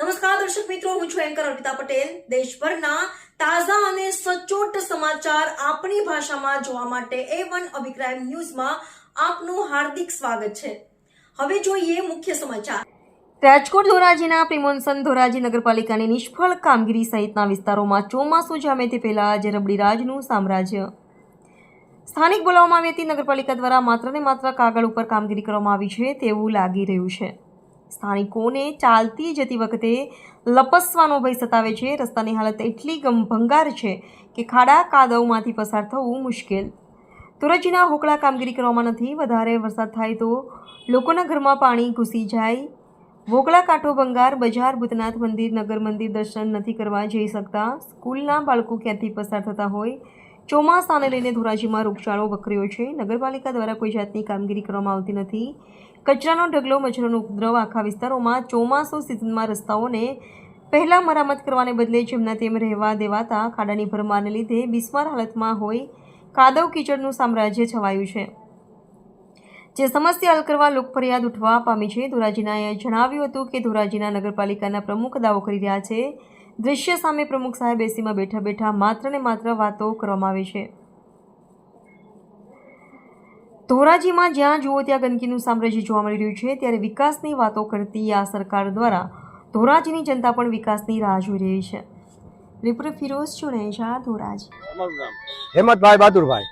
નમસ્કાર, દર્શક મિત્રો, હું છું એન્કર અર્પિતા પટેલ. દેશભરના તાજા અને સચોટ સમાચાર આપણી ભાષામાં જોવા માટે એ વન અભિપ્રાય ન્યૂઝમાં આપનું હાર્દિક સ્વાગત છે. હવે જોઈએ મુખ્ય સમાચાર. રાજકોટ ધોરાજીના પ્રિમોન્સન ધોરાજી નગરપાલિકાની નિષ્ફળ કામગીરી સહિતના વિસ્તારોમાં ચોમાસું જામે તે પહેલા આજે રબડી રાજનું સામ્રાજ્ય. સ્થાનિક બોલાવવામાં આવી હતી નગરપાલિકા દ્વારા માત્ર ને માત્ર કાગળ ઉપર કામગીરી કરવામાં આવી છે તેવું લાગી રહ્યું છે. સ્થાનિકોને ચાલતી જતી વખતે લપસવાનો ભય સતાવે છે. રસ્તાની હાલત એટલી ભંગાર છે કે ખાડા કાદવમાંથી પસાર થવું મુશ્કેલ. ધોરાજીના હોકળા કામગીરી કરવામાં નથી. વધારે વરસાદ થાય તો લોકોના ઘરમાં પાણી ઘૂસી જાય. વોકળા કાંઠો ભંગાર. બજાર, ભૂતનાથ મંદિર, નગર મંદિર દર્શન નથી કરવા જઈ શકતા. સ્કૂલના બાળકો ક્યાંથી પસાર થતા હોય? ચોમાસાને લઈને ધોરાજીમાં રોગચાળો વકર્યો છે. નગરપાલિકા દ્વારા કોઈ જાતની કામગીરી કરવામાં આવતી નથી. કચરાનો ઢગલો, મચ્છરોનો ઉપદ્રવ આખા વિસ્તારોમાં ચોમાસું સિઝનમાં રસ્તાઓને પહેલાં મરામત કરવાને બદલે જેમના તેમ રહેવા દેવાતા ખાડાની ભરમારને લીધે બિસ્માર હાલતમાં હોય કાદવ કીચડનું સામ્રાજ્ય છવાયું છે. જે સમસ્યા હલ કરવા લોકફરિયાદ ઉઠવા પામી છે. ધોરાજીનાએ જણાવ્યું હતું કે ધોરાજીના નગરપાલિકાના પ્રમુખ દાવો કરી રહ્યા છે દૃશ્ય સામે પ્રમુખ સાહેબ એસીમાં બેઠા બેઠા માત્ર ને માત્ર વાતો કરવામાં આવે છે. ધોરાજીમાં જ્યાં જુઓ ત્યાં ગંદકીનું સામ્રાજ્ય જોવા મળી રહ્યું છે ત્યારે વિકાસની વાતો કરતી આ સરકાર દ્વારા ધોરાજીની જનતા પણ વિકાસની રાહ જોઈ રહી છે. રિપોર્ટર ફિરોઝ ચુનેજા ધોરાજી. હેમતભાઈ બહાદુરભાઈ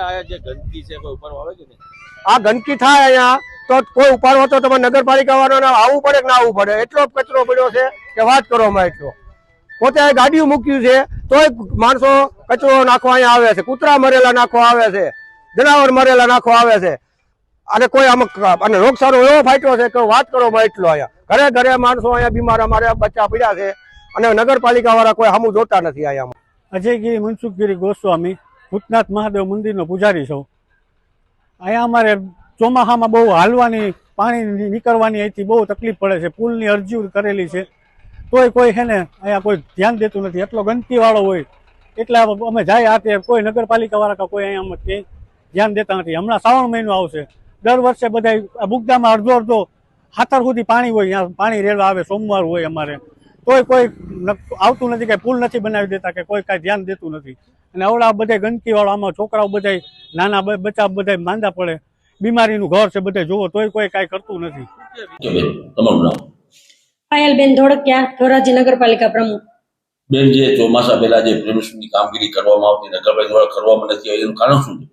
આ જે ગંદકી છે કોઈ ઉપર આવે છે ને આ ગંદકી થાય અહીંયા તો કોઈ ઉપાડવો તો તમારે નગરપાલિકા વાળાને આવવું પડે કે ના આવવું પડે? એટલો કચરો પડ્યો છે કે વાત કરો કરવામાં એટલો. પોતે ગાડીઓ મૂક્યું છે, તોય માણસો કચરો નાખવા અહીંયા આવે છે, કૂતરા મરેલા નાખવા આવે છે, જનાવર મરેલા નાખવા આવે છે. અને કોઈ આમ અને રોગચાળો એવો ફાટ્યો છે કે વાત કરો એટલો અહીંયા. ઘરે ઘરે માણસો અહીંયા બીમાર અમારે બચ્ચા પડ્યા છે, અને નગરપાલિકા વાળા કોઈ સામું જોતા નથી અહીંયા અજયગીરી મનસુખગીરી ગોસ્વામી, ભૂતનાથ મહાદેવ મંદિરનો પૂજારી છું. અહીંયા અમારે ચોમાસામાં બહુ હાલવાની, પાણી નીકળવાની અહીંથી બહુ તકલીફ પડે છે. પુલની અરજી કરેલી છે. તોય કોઈ છે ને અહીંયા કોઈ ધ્યાન દેતું નથી. એટલો ગંદકીવાળો હોય. એટલે અમે જાય આ કોઈ નગરપાલિકાવાળા કે કોઈ અહીંયા અમે ક્યાંય ધ્યાન દેતા નથી. હમણાં શ્રાવણ મહિનો આવશે. દર વર્ષે બધા બુગદામાં અડધો અડધો હાથર સુધી પાણી હોય. ત્યાં પાણી રેડવા આવે, સોમવાર હોય અમારે. તોય કોઈ આવતું નથી કે પુલ નથી બનાવી દેતા કે કોઈ કાંઈ ધ્યાન દેતું નથી. અને આવડા બધા ગંદકી વાળો આમાં છોકરાઓ બધા નાના બચ્ચા બધા માંદા પડે. બીમારીનું ઘર છે બધા. જોવો તોય કોઈ કાંઈ કરતું નથી. પાયલબેન ધોળકિયા ધોરાજી નગરપાલિકા પ્રમુખ. બેન જે ચોમાસા પહેલા જે પ્રેમની કામગીરી કરવામાં આવતી નગરપાલિકા દ્વારા કરવામાં નથી આવી એનું કારણ શું છે?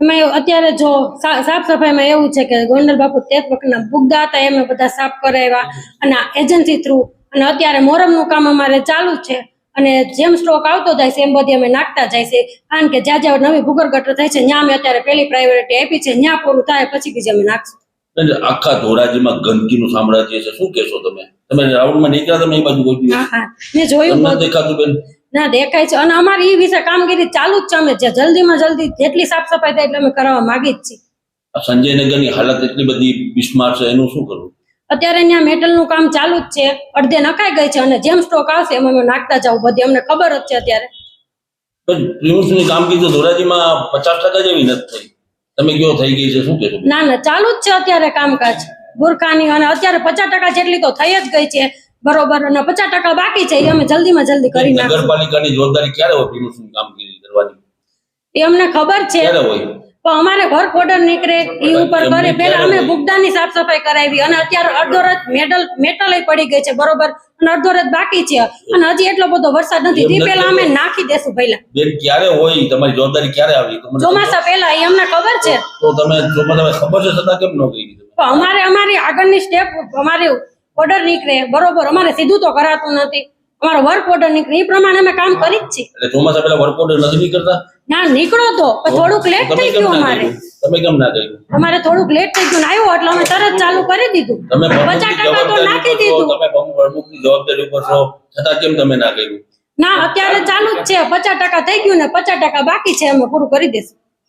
એમાં અત્યારે જો સાફ સફાઈમાં એવું છે કે ગોંડલ બાપુ તે વખતના બુગ્ગા હતા એમ બધા સાફ કરાવ્યા અને એજન્સી થ્રુ અને અત્યારે મોરમનું કામ અમારે ચાલુ છે અને જેમ સ્ટોક આવતો જાય છે એમ બધી અમે નાખતા જાય છે. કારણ કે જ્યાં જ્યાં નવી ભૂગર ગટર થાય છે ત્યાં અમે અત્યારે પેલી પ્રાયોરિટી આપી છે ત્યાં પૂરું થાય પછી બીજે અમે નાખશું. આખા ધોરાજીમાં ગંદકીનું સામ્રાજ્ય છે. શું કહેશો તમે? તમે રાઉન્ડમાં નીકળ્યા તમે એ બાજુ કોઈ દિવસ? હા હા. મેં જોયું તમને દેખાતું બેન? ના દેખાય છે. અને અમારી એ વિશે કામગીરી ચાલુ જ છે અમે. જે જલ્દીમાં જલ્દી જેટલી સાફ સફાઈ થાય એટલે અમે કરાવવા માંગી જ છીએ. આ સંજયનગરની હાલત એટલી બધી બિસ્માર છે એનું શું કરવું? અત્યારે ત્યાં મેટલનું કામ ચાલુ જ છે. અડધે નખાઈ ગઈ છે અને જેમ સ્ટોક આવશે એમ અમે નાખતા જાવ બધી અમને ખબર જ છે અત્યારે. પણ પ્રિમોશનની કામગીરી તો ધોરાજીમાં પચાસ ટકા જેવી નથી થઈ. તમે કયો થઈ ગઈ છે? શું કહેશો? ના ના ચાલુ જ છે અત્યારે કામકાજ. ગુરખાની અને અત્યારે પચાસ ટકા જેટલી તો થઈ જ ગઈ છે. બરોબર અને પચાસ ટકા બાકી છે એ અમે જલ્દીમાં જલ્દી કરી નાખીશું. નગરપાલિકાની જવાબદારી ક્યારે હોય? પ્રિમોશનની કામગીરી કરવાની? એ અમને ખબર છે. ક્યારે હોય? પણ અમારે ઘર કોડર નીકળે એ ઉપર કરે પેલા અમે? બુગદાની સાફ સફાઈ કરાવી અને અત્યારે અડધો રથ મેટલ મેટલ પડી ગઈ છે બરોબર? અને અડધો રથ બાકી છે. અને હજી એટલો બધો વરસાદ નથી. તે પેલા અમે નાખી દેશું પહેલા. બેન ક્યારે હોય? તમારી જવાબદારી ક્યારે આવી? ચોમાસા પહેલા એ અમને ખબર છે. તો તમે ચોમાસા ખબર છે છતાં કેમ ન કરી તમે પણ અમારે અમારી આગળની સ્ટેપ અમારી ઓર્ડર નીકળે. બરોબર? અમારે સીધું તો કરાતું નથી. અમારો વર્ક ઓર્ડર નીકળે. એ પ્રમાણે અમે કામ કરી જ છીએ. એટલે ચોમાસા પહેલા વર્કઆઉટ નથી નીકળતા? ના નીકળો તો. પણ થોડુંક લેટ થઈ ગયું અમારે. તમે કેમ ના કર્યું? અમારે થોડુંક લેટ થઈ ગયું ને આવ્યો એટલે અમે તરત ચાલુ કરી દીધું. તમે પચાસ ટકા તો નાખી દીધું. તમે પ્રમુખની જવાબદારી ઉપર છો. છતાં કેમ તમે ના કર્યું? ના અત્યારે ચાલુ જ છે. પચાસ ટકા થઈ ગયું ને પચાસ ટકા બાકી છે. અમે પૂરું કરી દઈશું.